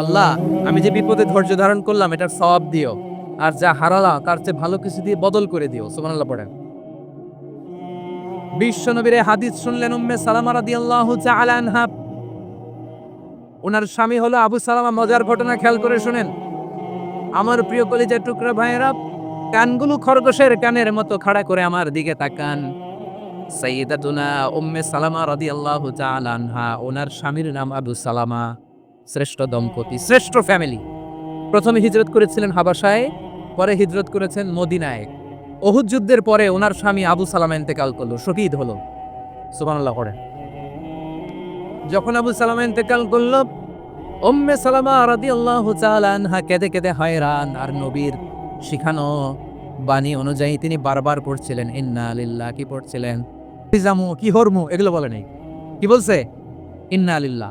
আল্লাহ, আমি যে বিপদে ধৈর্য ধারণ করলাম, এটার সওয়াব দিও। আর যা হারালা, তার চেয়ে ভালো কিছু দিয়ে বদল করে দিও, সুবহানাল্লাহ পড়েন। বিশ্ব নবীর হাদিস শুনলেন উম্মে সালামা ওনার স্বামী হলো আবু সালামা, মজার ঘটনা খেয়াল করে শুনেন। আমার প্রিয় কলিজার টুকরা ভাইয়েরা, কানগুলো খরগোশের কানের মতো খাড়া করে আমার দিকে তাকান। সাইয়্যিদাতুনা উম্মে সালামা রাদিয়াল্লাহু তাআলা আনহা, ওনার স্বামীর নাম আবু সালামা। শ্রেষ্ঠ দম্পতি, শ্রেষ্ঠ ফ্যামিলি প্রথমে হিজরত করেছিলেন হাবাসায় পরে হিজরত করেছেন মদিনায়। অহুদ যুদ্ধের পরে ওনার স্বামী আবু সালামা ইন্তেকাল করল, শহীদ হলো। সুবহানাল্লাহ করে যখন আবু সালামা ইন্তেকাল করল, উম্মে সালামা রাদিয়াল্লাহু তাআলা আনহা কেঁদে কেঁদে হয়রান, আর নবীর শিখানো বাণী অনুযায়ী তিনি বারবার পড়ছিলেন, ইন্না লিল্লাহ কি পড়ছিলেন? কি হরমু, এগুলো বলে নেই। কি বলছে? ইন্না লিল্লাহ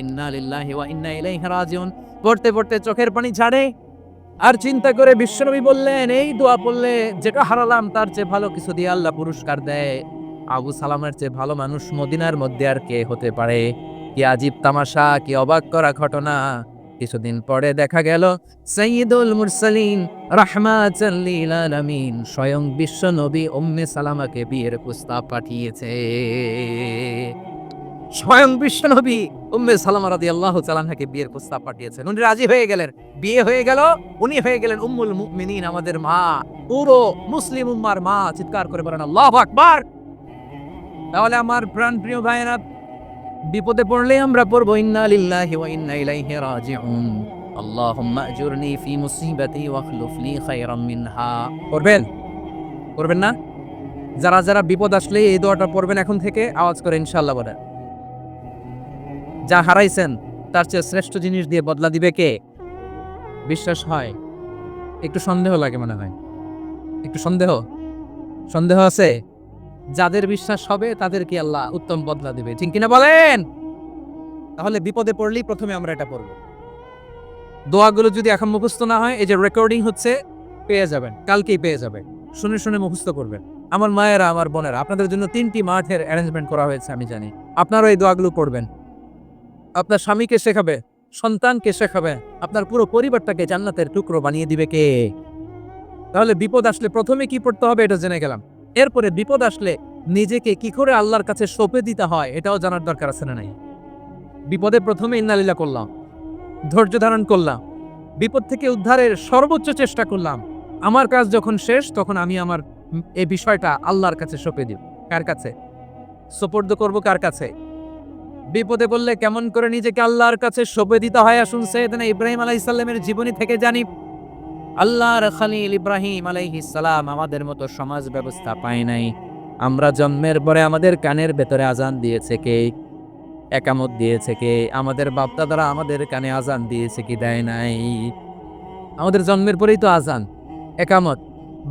ইন্না লিল্লাহি ওয়া ইন্না ইলাইহি পড়তে পড়তে চোখের পানি ছাড়ে আর চিন্তা করে বিশ্বনবী বললেন, এই দোয়া পড়লে যেটা হারালাম তার চেয়ে ভালো কিছু দিয়ে আল্লাহ পুরস্কার দেয়। আবু সালামের চেয়ে ভালো মানুষ মদিনার মধ্যে আর কে হতে পারে? কি আজীব তামাশা, কি অবাক করা ঘটনা? কিছুদিন পরে দেখা গেল সৈয়দুল মুরসালিন রাহমাতাল স্বয়ং বিশ্ব নবী উম্মে সালামাকে বিয়ের প্রস্তাব পাঠিয়েছে। স্বয়ং বিশ্ব নবী উম্মে সালামা রাদিয়াল্লাহু তাআলাকে বিয়ের প্রস্তাব পাঠিয়েছেন। উনি রাজি হয়ে গেলেন। বিয়ে হয়ে গেল, উনি হয়ে গেলেন উম্মুল মুমিনিন, আমাদের মা। পুরো মুসলিম উম্মার মা, চিৎকার করে বলেন, আল্লাহু আকবার! তাহলে আমার প্রাণ প্রিয় ভাইয়েরা, বিপদে পড়লে আমরা পড়ব, ইন্না লিল্লাহি ওয়া ইন্না ইলাইহি রাজিউন। আল্লাহুম্মা আজুরনি ফি মুসিবাতি ওয়া আখলুফ লি খায়রাম মিনহা। করবেন করবেন না? যারা যারা বিপদ আসলে এই দোয়াটা পড়বেন এখন থেকে, আওয়াজ করে ইনশাআল্লাহ বলেন। যা হারাইছেন, তার চেয়ে শ্রেষ্ঠ জিনিস দিয়ে বদলা দিবে কে? বিশ্বাস হয়, একটু সন্দেহ লাগে মনে হয়। একটু সন্দেহ? সন্দেহ আছে? যাদের বিশ্বাস হবে, তাদেরকে আল্লাহ উত্তম বদলা দেবে। ঠিক কিনা বলেন? তাহলে বিপদে পড়লেই প্রথমে আমরা এটা পড়ব। দোয়াগুলো যদি এখন মুখস্থ না হয়, এই যে রেকর্ডিং হচ্ছে, পেয়ে যাবেন। কালকেই পেয়ে যাবেন। শুনে শুনে মুখস্থ করবেন। আমার মায়েরা, আমার বোনেরা, আপনাদের জন্য তিনটি মাঠের অ্যারেঞ্জমেন্ট করা হয়েছে, আমি জানি। আপনারাও এই দোয়াগুলো পড়বেন। আপনার স্বামীকে শেখাবে, সন্তানকে শেখাবে, আপনার পুরো পরিবারটাকে জান্নাতের টুকরো বানিয়ে দিবে কে? তাহলে বিপদ আসলে প্রথমে কি পড়তে হবে এটা জেনে গেলাম। এরপরে বিপদ আসলে নিজেকে কি করে আল্লাহর কাছে সঁপে দিতে হয় এটাও জানার দরকার আছে না নাই? বিপদে প্রথমে ইন্নালিল্লা করলাম, ধৈর্য ধারণ করলাম, বিপদ থেকে উদ্ধারের সর্বোচ্চ চেষ্টা করলাম। আমার কাজ যখন শেষ, তখন আমি আমার এই বিষয়টা আল্লাহর কাছে সঁপে দিব। কার কাছে? সোপর্দ করব কার কাছে? বিপদে বললে কেমন করে নিজেকে আল্লাহর কাছে সঁপে দিতে হয়? আসুন সৈয়দনা ইব্রাহিম আলাইসাল্লামের জীবনী থেকে জানি। আল্লাহর খালিল ইব্রাহিম আলাইহিস সালাম আমাদের মতো সমাজ ব্যবস্থা পায় নাই। আমরা জন্মের পরে আমাদের কানের ভেতরে আজান দিয়েছে কে? একামত দিয়েছে কে? আমাদের বাপদাদারা আমাদের কানে আজান দিয়েছে কি দেয় নাই? আমাদের জন্মের পরেই তো আজান, একামত।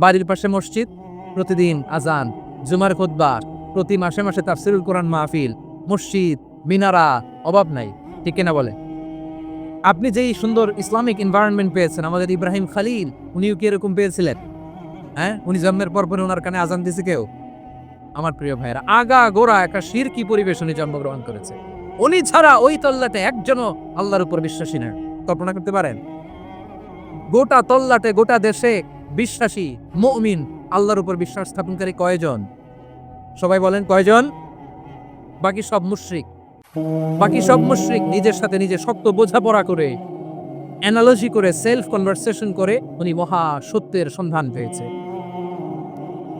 বাড়ির পাশে মসজিদ, প্রতিদিন আজান, জুমার খুতবার প্রতি মাসে মাসে তাফসিরুল কোরআন মাহফিল, মসজিদ মিনারা অভাব নাই, ঠিক কিনা বলে? আপনি যেই সুন্দর ইসলামিক এনভায়রনমেন্ট পেয়েছেন, আমাদের ইব্রাহিম খালিল, উনিও কি এরকম পেয়েছিলেন? হ্যাঁ? উনি জন্মের পর পরে ওনার কানে আজান দিছে কেউ? আমার প্রিয় ভাইয়েরা, আগা গোড়া একটা শিরকি পরিবেশ উনি জন্মগ্রহণ করেছে? উনি ছাড়া ওই তল্লাটে একজনও আল্লাহর উপর বিশ্বাসী না। কল্পনা করতে পারেন? গোটা তল্লাটে, গোটা দেশে বিশ্বাসী, মুমিন, আল্লাহর উপর বিশ্বাস স্থাপনকারী কয়জন? সবাই বলেন কয়জন? বাকি সব মুশরিক। বাকি সব মুশরিক নিজের সাথে নিজে শক্ত বোঝাপড়া করে অ্যানালজি করে সেলফ কনভারসেশন করে, উনি মহা সত্যের সন্ধান পেয়েছে।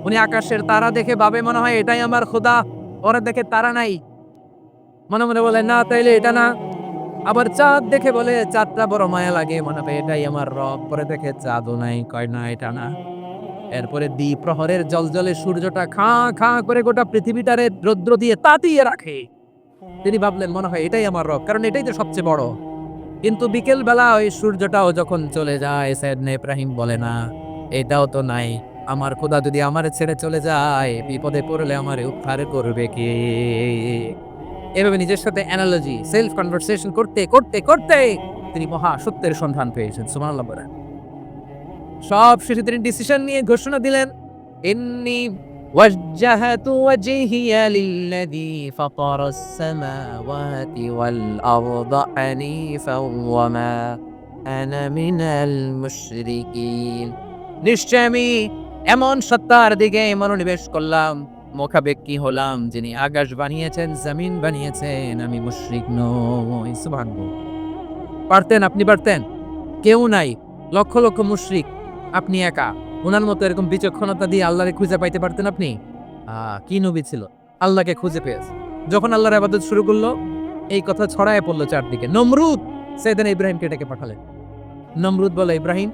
উনি আকাশের তারা দেখে ভাবে, মনে হয় এটাই আমার খোদা, ওরা দেখে তারা নাই। মনে মনে বলে, না, তাইলে এটা না। আবার চাঁদ দেখে বলে, চাঁদটা বড় মায়া লাগে, মনে হয় এটাই আমার রব। পরে দেখে, চাঁদও নাই। কয়, না, এটা না। এরপরে দ্বীপ প্রহরের জল জলে সূর্যটা খাঁ খাঁ করে গোটা পৃথিবীটারে রৌদ্র দিয়ে তাতিয়ে রাখে। তিনি ভাবলেন, মনে হয় এটাই আমার রব, কারণ এটাই তো সবচেয়ে বড়। কিন্তু বিকেল বেলা ওই সূর্যটাও যখন চলে যায় সৈয়দনা ইব্রাহিম বলে, না, এটাও তো নাই। আমার খোদা যদি আমার ছেড়ে চলে যায়, বিপদে পড়লে আমার উদ্ধার করবে কে? এভাবে নিজের সাথে অ্যানালজি সেলফ কনভারসেশন করতে করতে করতে তিনি মহা সত্যের সন্ধান পেয়েছেন। সুবহানাল্লাহ বলেন। সব শেষে তিনি ডিসিশন নিয়ে ঘোষণা দিলেন, ইন্নি وجهت وجهي للذي فطر السماوات والأرض حنيفا وما أنا من المشركين নিশ্চয় আমি এমন সত্তার দিকে মনোনিবেশ করলাম মোকাবেক্ষি হলাম যিনি আকাশ বানিয়েছেন জমিন বানিয়েছেন আমি মুশরিক নই সুবহানাল্লাহ পারতেন আপনি পারতেন কেউ নাই লক্ষ লক্ষ মুশরিক আপনি একা ওনার মতো এরকম বিচক্ষণতা দিয়ে আল্লাহরে খুঁজে পাইতে পারতেন আপনি? কি নবী ছিল? আল্লাহকে খুঁজে পেয়েছে। যখন আল্লাহর আবাদত শুরু করল, এই কথা ছড়ায় পড়ল চারদিকে। নমরুদ! সেদিন ইব্রাহিমকে ডেকে পাঠালেন। নমরুদ বলে, ইব্রাহিম,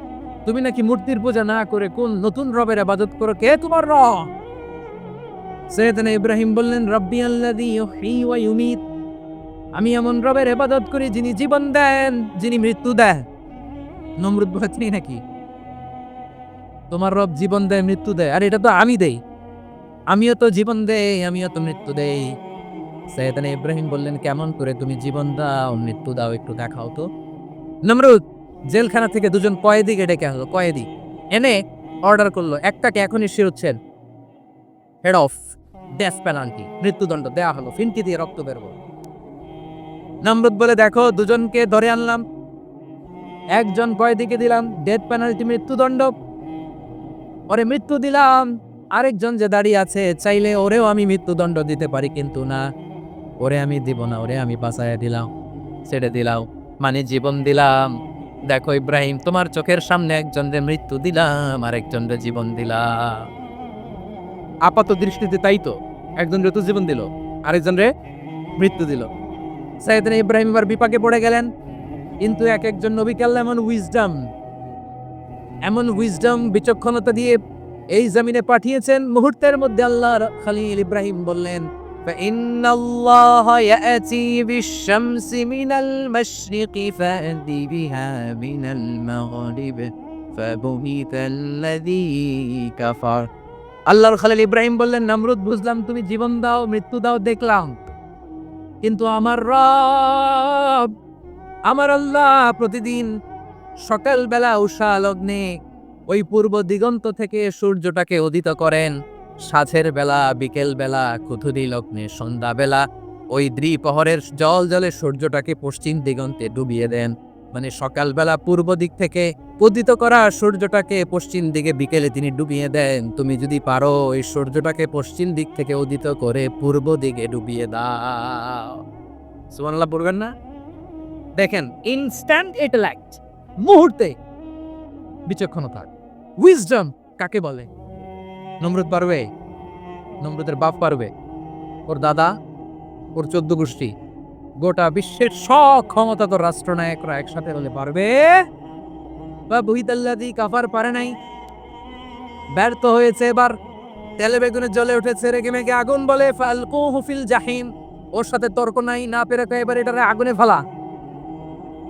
তুমি নাকি মূর্তির পূজা না করে কোন নতুন রবের আবাদত করো? কে তোমার র সেদিন ইব্রাহিম বললেন, রব্বি ওয়া ইউমীত। আমি এমন রবের ইবাদত করি যিনি জীবন দেন, যিনি মৃত্যু দেন। নমরুদ বলে নাকি তোমার রব জীবন দেয়, মৃত্যু দেয়। আর, এটা তো আমি দেই। আমিও তো জীবন দেই, আমিও তো মৃত্যু দেই। সৈয়দান ইব্রাহিম বললেন, কেমন করে তুমি জীবন দাও, মৃত্যু দাও, একটু দেখাও তো। নমরুদ, জেলখানা থেকে দুজন কয়েদিকে ডেকে আনলো, কয়েদি। এনে অর্ডার করল, একটাকে এখনই শিরোচ্ছেন হেড অফ ডেথ পেনাল্টি মৃত্যুদণ্ড দেয়া হলো, ফিনকি দিয়ে রক্ত বেরবো নমরুদ বলে, দেখো, দুজনকে ধরে আনলাম। একজন কয়েদিকে দিলাম ডেথ পেনাল্টি মৃত্যুদণ্ড। ওরে মৃত্যু দিলাম। আরেকজন যে দাঁড়িয়ে আছে, চাইলে ওরেও আমি মৃত্যুদণ্ড দিতে পারি, কিন্তু না। ওরে আমি দিব না, ওরে আমি বাঁচাইয়া দিলাম। ছেড়ে দিলাম মানে জীবন দিলাম। দেখো ইব্রাহিম, তোমার চোখের সামনে একজনের মৃত্যু দিলাম আরেকজনের জীবন দিলাম। আপাত দৃষ্টিতে তাই তো, একজন ঋতু জীবন দিল, আরেকজন রে মৃত্যু দিল। সাইদিন ইব্রাহিম এবার বিপাকে পড়ে গেলেন। কিন্তু এক একজন নবীকে আল্লাহ এমন উইজডম এমন উইজডম বিচক্ষণতা দিয়ে এই জমিনে পাঠিয়েছেন মুহূর্তের মধ্যে আল্লাহর খালিল ইব্রাহিম বললেন فإن الله يأتي بالشمس من المشرق فأتي بها من المغرب فبهت الذي كفر আল্লাহর খালিল ইব্রাহিম বললেন নমরুদ বুঝলাম তুমি জীবন দাও মৃত্যু দাও দেখলাম কিন্তু আমার রব আমার আল্লাহ প্রতিদিন সকালবেলা উষা লগ্নে ওই পূর্ব দিগন্ত থেকে সূর্যটাকে উদিত করেন। সাঁঝের বেলা, বিকেল বেলা কুথুরি লগ্নে সন্ধ্যাবেলা ওই দ্বিপহরের জল জলে সূর্যটাকে পশ্চিম দিগন্তে ডুবিয়ে দেন। মানে সকালবেলা পূর্ব দিক থেকে উদিত করা সূর্যটাকে পশ্চিম দিকে বিকেলে তিনি ডুবিয়ে দেন। তুমি যদি পারো ওই সূর্যটাকে পশ্চিম দিক থেকে উদিত করে পূর্ব দিকে ডুবিয়ে দাও। সুবহানাল্লাহ পড়বেন না? দেখেন ইনস্ট্যান্ট ইন্টেলেক্ট মুহূর্তে বিচক্ষণতা উইজডম কাকে বলে? নমরুদ পারবে, নমরুদের বাপ পারবে। ওর দাদা, ওর চোদ্দ গোষ্ঠী, গোটা বিশ্বের সব ক্ষমতাধর রাষ্ট্রনায়করা একসাথে হলে পারবে। বা বহিতাল্লাদি কাফার পারে নাই। ব্যর্থ হয়েছে এবার। তেলে বেগুনে জ্বলে উঠেছে, রেগে মেগে আগুন বলে ফালকু হুফিল জাহিম। ওর সাথে তর্ক নাই, না পেরে এবার এটারে আগুনে ফেলা।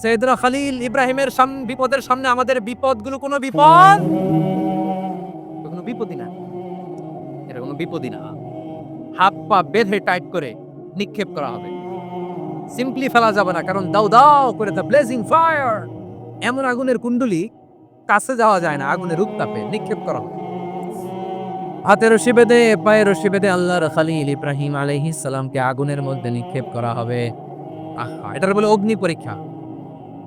সৈয়দনা খালিল ইব্রাহিমের সামনে বিপদের সামনে আমাদের বিপদগুলো কোনো বিপদ? কোনো বিপদই না। এটা কোনো বিপদই না। হাত পা বেঁধে টাইট করে নিক্ষেপ করা হবে। সিম্পলি ফেলা যাবে না, কারণ দাও দাও করে দ্য ব্লেজিং ফায়ার এমন আগুনের কুণ্ডলি কাছে যাওয়া যায় না, আগুনের উত্তাপে নিক্ষেপ করা হবে। হাতে রশি বেঁধে পায়ে রশি বেঁধে আল্লাহর খালিল ইব্রাহিম আলাইহিস সালামকে আগুনের মধ্যে নিক্ষেপ করা হবে। আহা, এটার বলে অগ্নি পরীক্ষা।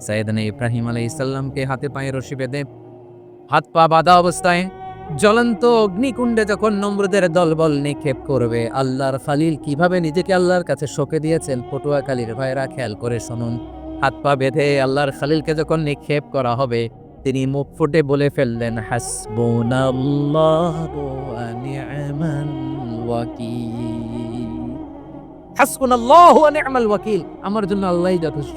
সাইয়েদনা ইব্রাহিম আলাইহিস সালামকে হাতে পায়ে রশি বেঁধে হাত পা বাঁধা অবস্থায় জ্বলন্ত অগ্নিকুণ্ডে যখন নম্রদের দলবল নিক্ষেপ করবে, আল্লাহর খালিল কীভাবে নিজেকে আল্লাহর কাছে শোকে দিয়েছেন পটুয়াখালীর ভাইরা খেয়াল করে শুনুন। হাত পা বেঁধে আল্লাহর খালিলকে যখন নিক্ষেপ করা হবে, তিনি মুখ ফুটে বলে ফেললেন হাসবুনাল্লাহু ওয়া নি'মাল ওয়াকিল। আমার জন্য আল্লাহই যথেষ্ট।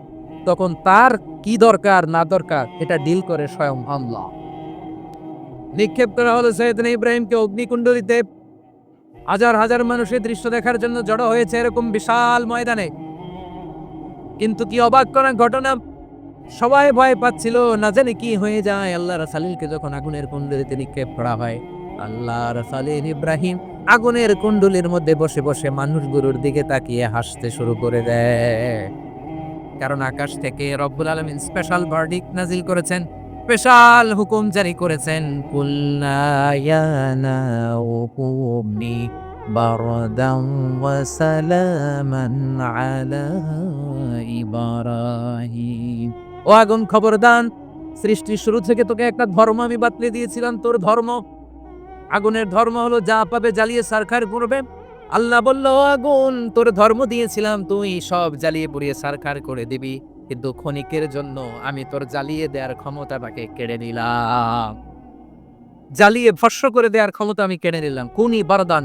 তখন তার কি দরকার, না দরকার, এটা ডিল করে স্বয়ং আল্লাহ। নিক্ষেপ করা হলো সৈয়দনা ইব্রাহিমকে অগ্নিকুণ্ডলিতে। হাজার হাজার মানুষের দৃশ্য দেখার জন্য জড়ো হয়েছে এরকম বিশাল ময়দানে। কিন্তু কি অবাক করা ঘটনা? সবাই ভয় পাচ্ছিল, না জানি কি হয়ে যায়। আল্লাহ রাসালিলকে যখন আগুনের কুণ্ডলিতে নিক্ষেপ করা হয়, আল্লাহ রাসালিল ইব্রাহিম আগুনের কুণ্ডলির মধ্যে বসে বসে মানুষগুলোর দিকে তাকিয়ে হাসতে শুরু করে দেয়। কারণ আকাশ থেকে রব্বুল আলমিন স্পেশাল ভার্ডিক নাজিল করেছেন। স্পেশাল হুকুম জারি করেছেন। কুল্লায়ানি বারদাম ওয়া সালামান আলা ইব্রাহিম। ও আগুন খবরদান সৃষ্টির শুরু থেকে তোকে একটা ধর্ম আমি বাতলে দিয়েছিলাম, তোর ধর্ম। আগুনের ধর্ম হলো যা পাবে, জ্বালিয়ে সারখার করবে। আল্লাহ বলল আগুন তোর ধর্ম দিয়েছিলাম তুই সব জ্বালিয়ে পুড়িয়ে সারখার করে দিবি। কিন্তু ক্ষণিকের জন্য আমি তোর জ্বালিয়ে দেওয়ার ক্ষমতাটাকে কেড়ে নিলাম। জ্বালিয়ে ভস্য করে দেওয়ার ক্ষমতা আমি কেড়ে নিলাম। কোনি বারদান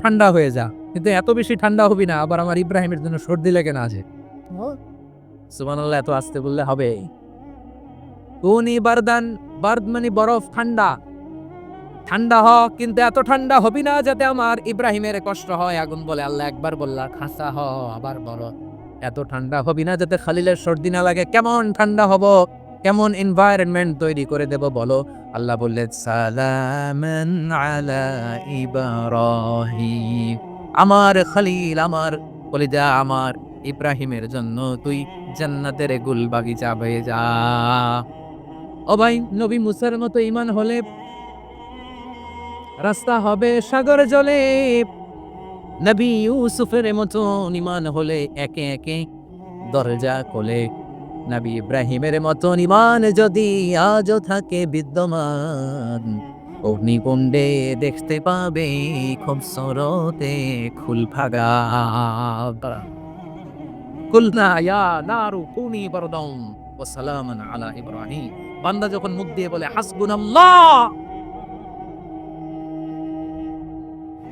ঠান্ডা হয়ে যা। কিন্তু এত বেশি ঠান্ডা হবি না আবার আমার ইব্রাহিমের জন্য সর্দি লেগে না আছে। সুবহানাল্লাহ এত আসতে বললে হবে। কোনি বারদান বারদ মানে বরফ ঠান্ডা। ঠান্ডা হ, কিন্তু এত ঠান্ডা হবি না যাতে আমার ইব্রাহিমের কষ্ট হয়, আগুন বলে আল্লাহ একবার বললা খাসা হ, আবার বড় এত ঠান্ডা হবি না যাতে খালিলের সর্দি না লাগে, কেমন ঠান্ডা হব, কেমন এনভায়রনমেন্ট তৈরি করে দেব বলো। আল্লাহ বললেন সালামান আলা ইব্রাহিম। আমার খালিল, আমার কলিজা, আমার ইব্রাহিমের জন্য তুই জান্নাতের গুল বাগিচা হয়ে যা। ও ভাই নবী মুসার মতো ইমান হলে রাস্তা হবে সাগর জলে। নবী ইউসুফের মতো ইমান হলে একে একে দরজা খোলে। নবী ইব্রাহিমের মতো ইমান যদি আজও থাকে বিদ্যমান, অগ্নিকুণ্ডে দেখতে পাবে খুব সরতে খুল ফাগা কুলনা আলা ইব্রাহিম। বান্দা যখন মুখ দিয়ে বলে, হাসবুনাল্লাহ!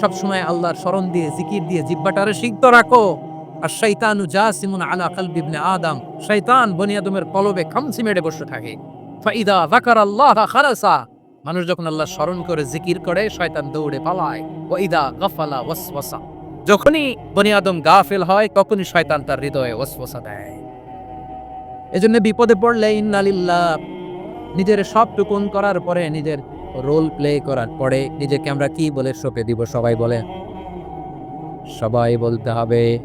সবসময় আল্লাহর স্মরণ দিয়ে, জিকির দিয়ে জিব্বাটারে সিদ্ধ রাখো। আর শৈতানু জাসিমুন আলা কলবি ইবনে আদম। শয়তান বনি আদমের কলবে খামসি মেরে বসে থাকে। ফাইদা যাকার আল্লাহ খালাসা। মানুষ যখন আল্লাহ স্মরণ করে, জিকির করে, শয়তান দৌড়ে পালায়। ওয়াইদা গাফালা ওয়াসওয়াসা। যখনই বনি আদম গাফিল হয়, তখনই শয়তান তার হৃদয়ে ওয়াসওয়াসা দেয়। এজন্য বিপদে পড়লে ইন্নালিল্লাহ, নিজের সব টুকুন করার পরে নিজের রোল প্লে করার পরে নিজেকে আমরা কি বলে সঁপে দিব? সবাই বলে সবাই বলতে হবে।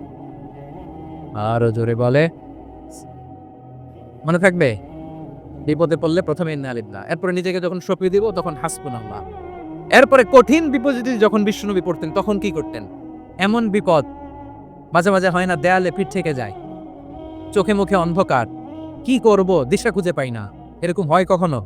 আরও জোরে বলে। মনে থাকবে? বিপদে পড়লে প্রথমে ইন্নালিল্লাহ এরপরে নিজেকে যখন সঁপে দিব, তখন হাসপুন আল্লাহ এরপরে কঠিন বিপদে যখন বিষ্ণুনবী পড়তেন, তখন কি করতেন? এমন বিপদ মাঝে মাঝে হয় না, দেয়ালে পিঠ থেকে যায়। চোখে মুখে অন্ধকার। কি করব? দিশা খুঁজে পাই না। এরকম হয় কখনো?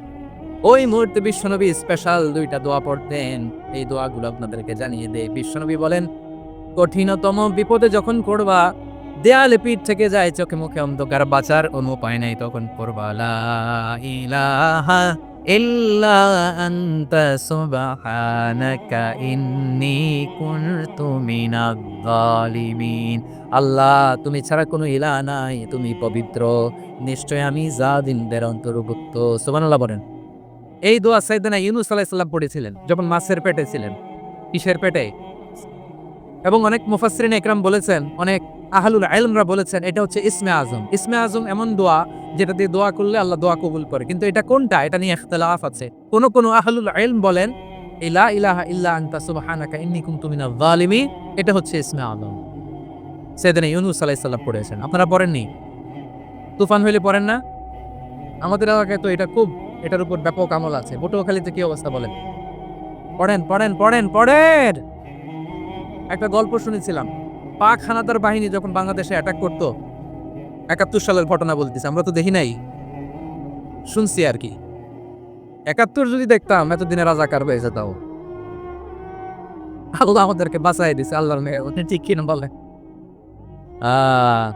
ওই মুহূর্তে বিশ্বনবী স্পেশাল দুইটা দোয়া পড়তেন। এই দোয়াগুলো আপনাদেরকে জানিয়ে দেয় বিশ্বনবী বলেন, কঠিনতম বিপদে যখন করবা দেয়ালে পিঠ থেকে যায়, চোখে মুখে অন্ধকার বাঁচার কোনো উপায় নাই, তখন পড়বা, লা আল্লাহ, তুমি ছাড়া কোনো ইলাহ নাই, তুমি পবিত্র। নিশ্চয় আমি জাদিনদের অন্তর্ভুক্ত। সুবহানাল্লাহ বলেন। এই দোয়া সাইদানা ইউনুস আলাইসাল্লাম পড়েছিলেন, যখন মাছের পেটে ছিলেন, কিসের পেটে? এবং অনেক মুফাসরিন একরাম বলেছেন, অনেক আহলুল আলমরা বলেছেন, এটা হচ্ছে ইসমে আজম। ইসমে আজম এমন দোয়া যেটা দিয়ে দোয়া করলে আল্লাহ দোয়া কবুল করে। কিন্তু এটা কোনটা? এটা নিয়ে ইখতিলাফ আছে। কোন কোন আহলুল আলম বলেন ইলা ইলাহা ইল্লা আনতা সুবহানাকা ইন্নী কুনতু জালিমিন এটা হচ্ছে ইসমে আজম। সেদিন ইউনুস আলাইহিস সালাম পড়েছেন। আপনারা পড়েননি? তুফান হইলে পড়েন না? আমাদের এলাকায় তো এটা খুব এটার উপর ব্যাপক আমল আছে। পটুয়াখালীতে কি অবস্থা বলেন? পড়েন পড়েন পড়েন পড়েন! একটা গল্প শুনেছিলাম। পাক হানাদার বাহিনী যখন বাংলাদেশে অ্যাটাক করতো, একাত্তর সালের ঘটনা বলতেছি, আমরা তো দেখি নাই। শুনছি আর কি। একাত্তর যদি দেখতাম, এতদিনে রাজাকার হয়ে যেতাম। আল্লাহ আমাদেরকে বাঁচাই দিছে, আল্লাহর মেয়ে ঠিক কিনা বলে আহ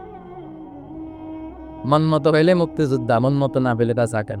মন মতো হইলে মুক্তিযোদ্ধা, মন মতো না পেলে রাজাকার।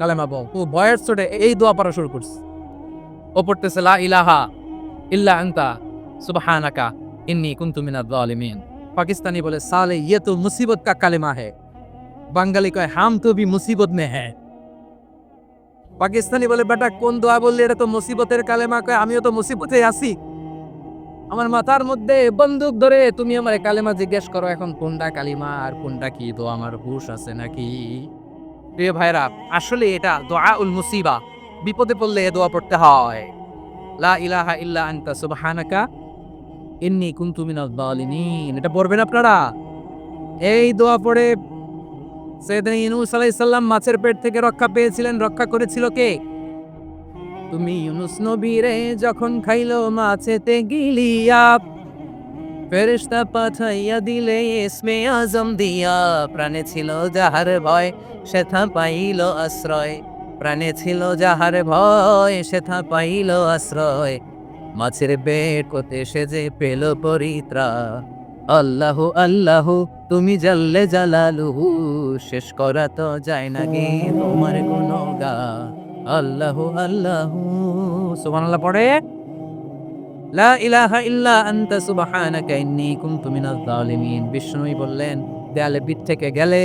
কালেমা বউ ও বয়স চোটে এই দোয়া পড়া শুরু করছে। ও পড়তেছে, লা ইলাহা ইল্লা আন্তা, সুবহানাকা ইন্নি কুনতু মিনাদ জালিমিন পাকিস্তানি বলে, সালে ইয়ে তো মুসিবত কা কালেমা হে। বাঙালি কয়, হাম তো ভি মুসিবত মে হ্যাঁ পাকিস্তানি বলে, বেটা, কোন দোয়া বললি, এটা তো মুসিবতের কালেমা কয়, আমিও তো মুসিবতে আছি। আমার মাথার মধ্যে বন্দুক ধরে তুমি আমার কালেমা জিজ্ঞেস করো, এখন কোনটা কালিমা আর কোনটা কি? তো আমার হুশ আছে নাকি? প্রিয় ভাইরা আসলে এটা দোয়া উল মুসিবা। বিপদে পড়লে এ দোয়া পড়তে হয়। লা ইলাহা ইল্লা আনতা, সুবহানাকা, ইন্নী কুনতু মিনাজ জালিমিন এটা পড়বেন আপনারা? এই দোয়া পড়ে সৈয়দনা ইউনুস আলাইহিস সালাম মাছের পেট থেকে রক্ষা পেয়েছিলেন। রক্ষা করেছিল কে? তুমি ইউনুস নবীরে যখন খাইলো মাছেতে গিলিয়া, ফেরেশতা পাঠাইয়া দিলে ইসমে আজম দিয়া। প্রাণে ছিল যাহার ভয় সেথা পাইল আশ্রয়। প্রাণে ছিল যাহার ভয় সেথা পাইল আশ্রয়। মাছের বেট কোতে সে যে পেল পরিত্রা আল্লাহ আল্লাহ, তুমি জাল্লে জালালুহু, শেষ করা তো যায় না গে তোমার গুণগা আল্লাহ আল্লাহ। সুবহানাল্লাহ, পড়ে। লা ইলাহা ইল্লা আনতা সুবহানাকা ইন্নী কুনতু মিনাজ জালিমিন বিষ্ণুই বললেন, দেয়ালে পিঠ থেকে গেলে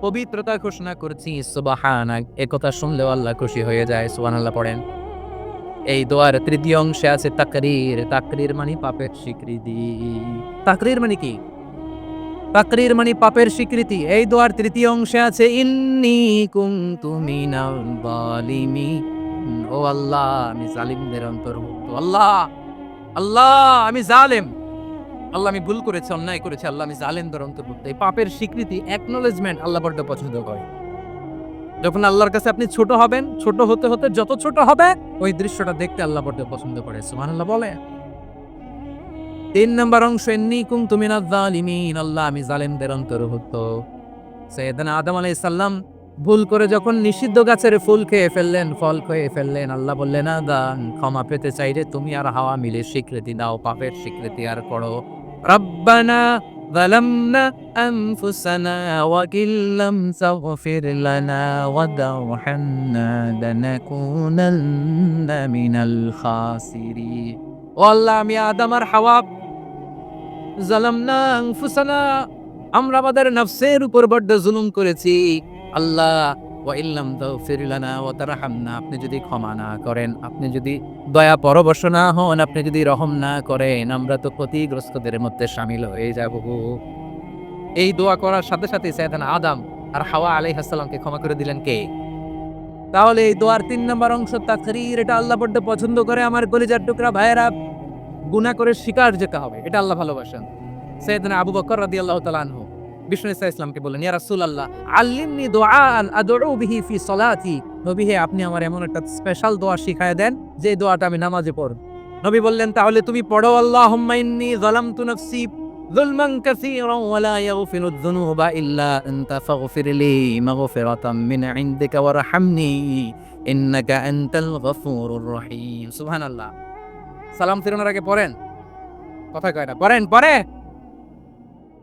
পবিত্রতা ঘোষণা করছি, সুবহানাক। একথা শুনলেও আল্লাহ খুশি হয়ে যায়, সুবহানাল্লাহ পড়েন। এই দোয়ার তৃতীয় অংশে আছে তাকরির। তাকরির মানে পাপের স্বীকৃতি। তাকরির মানে কি? তাকরির মানে পাপের স্বীকৃতি। এই দোয়ার তৃতীয় অংশে আছে, ইন্নি কুনতু মিনাল জালিমিন ও আল্লাহ, আমি জালিমদের অন্তর্ভুক্ত। আল্লাহ আল্লাহ, আমি জালেম। আল্লাহ আমি ভুল করেছি, অন্যায় করেছি, আল্লাহ আমি জালেমদের অন্তর্ভুক্ত। এই পাপের স্বীকৃতি অ্যাকনোলেজমেন্ট আল্লাহ বড্ড পছন্দ করে। যখন আল্লাহর কাছে আপনি ছোট হবেন, ছোট হতে হতে যত ছোট হবে, ওই দৃশ্যটা দেখতে আল্লাহ বড্ড পছন্দ করে। সুবহানাল্লাহ বলে তিন নম্বর অংশ এন্নি কুম তুমি না জালিমিন আল্লাহ আমি জালেমদের অন্তর্ভুক্ত। সৈয়দনা আদম আলাইহিস সালাম ভুল করে যখন নিষিদ্ধ গাছের ফুল খেয়ে ফেললেন, ফল খেয়ে ফেললেন, আল্লাহ বললেন আদান ক্ষমা পেতে চাইলে তুমি আর হাওয়া মিলে স্বীকৃতি দাও, পাপের স্বীকৃতি আর করো। রব্বানা ظلمنا أنفسنا وإن لم تغفر لنا وترحمنا لنكونن من الخاسرين والله আমি আদম আর হাওয়া জালামনা আনফুসানা আমরা আমাদের নফসের উপর বড্ড জুলুম করেছি আল্লাহ ওয়া ইল্লাম তাগফির লানা ওয়া তারহামনা, আপনি যদি ক্ষমা না করেন, আপনি যদি দয়া পরবশ না হন, আপনি যদি রহম না করেন, আমরা তো ক্ষতিগ্রস্তদের মধ্যে সামিল হয়ে যাব। এই দোয়া করার সাথে সাথে সাইয়েদানা আদাম আর হাওয়া আলাইহিস সালামকে ক্ষমা করে দিলেন কে? তাহলে এই দোয়ার তিন নম্বর অংশ তাকরির, এটা আল্লাহ বড্ড পছন্দ করে। আমার কলিজার টুকরা ভাইয়েরা, গুনাহ করে শিকার যেতে হবে, এটা আল্লাহ ভালোবাসেন। সৈয়দনা আবু বকর রাদিয়াল্লাহু তাআলা আনহু। বিষ্ণু ইসা ইসলামকে বললেন, ইয়া রাসুল আল্লাহ আল্লিমনি দোয়ান আদৌ বিহি ফি নবী হে, আপনি আমার এমন একটা স্পেশাল দোয়া শিখায় দেন, যে দোয়াটা আমি নামাজে পড়ব। নবী বললেন, তাহলে তুমি পড়ো আল্লাহ হুম্মাইন্নি জালামতু নাফসি যুলমান কাসীরান ওয়া লা ইয়াগফিরুদ যুনুবা ইল্লা আনতা মাগফিরাতাম মিন ইনদিকা ইন্নাকা আনতাল গফুরুর রহিম। সুবহানাল্লাহ। সালাম ফিরানোর আগে পড়েন। কথা কয় না, পড়েন পড়ে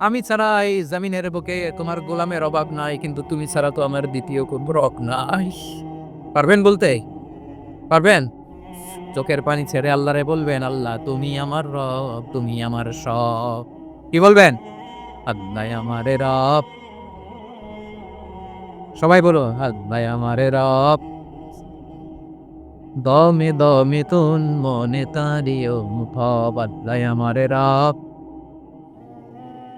আমি ছাড়া এই জামিনের বুকে তোমার গোলামের অভাব নাই, কিন্তু তুমি ছাড়া তো আমার দ্বিতীয় কোনো রক নাই। পারবেন বলতে? পারবেন? চোখের পানি ছেড়ে আল্লাহরে বলবেন, আল্লাহ, তুমি আমার রব, তুমি আমার সব। কি বলবেন? আল্লাহ আমারে রব। সবাই বলো, আল্লাহ আমারে রব। দমে দমে তুন মনে তারিও ভব আল্লাহ আমারে রব।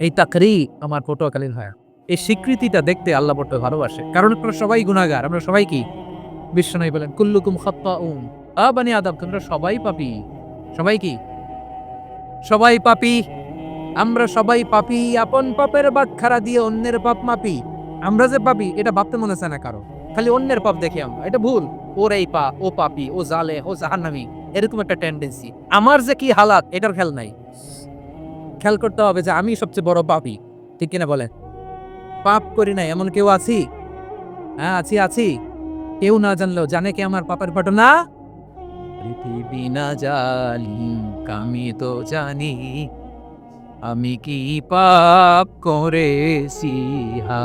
এই তাকরি আমার পটুয়াকালীন হয়। এই স্বীকৃতিটা দেখতে আল্লাহ বড্ড ভালোবাসে। কারণ আমরা সবাই গুনাহগার, আমরা সবাই কি? বিশ্বনবী বলেন, কুল্লুকুম খাত্তাউন। আবানি আদম, তোমরা সবাই পাপি। সবাই কি? সবাই পাপি। আমরা সবাই পাপি, আপন পাপের বাটখারা দিয়ে অন্যের পাপ মাপি। আমরা যে পাপি, এটা ভাবতে মনে চায় না কারও। খালি অন্যের পাপ দেখি আমরা। এটা ভুল। ওর এই পা, ও পাপি, ও জালে, ও জাহান্নামি। এরকম একটা টেন্ডেন্সি আমার যে কি হালাত, এটার খেয়াল নাই। খেয়াল করতে হবে যে আমি সবচেয়ে বড় পাপি। ঠিক কিনা বলেন? পাপ করি নাই, এমন কেউ আছি? হ্যাঁ আছি আছি। কেউ না জানলো জানে কি আমার পাপের ঘটনা? পৃথিবী না জানি আমি তো জানি। আমি কি পাপ করেছি হা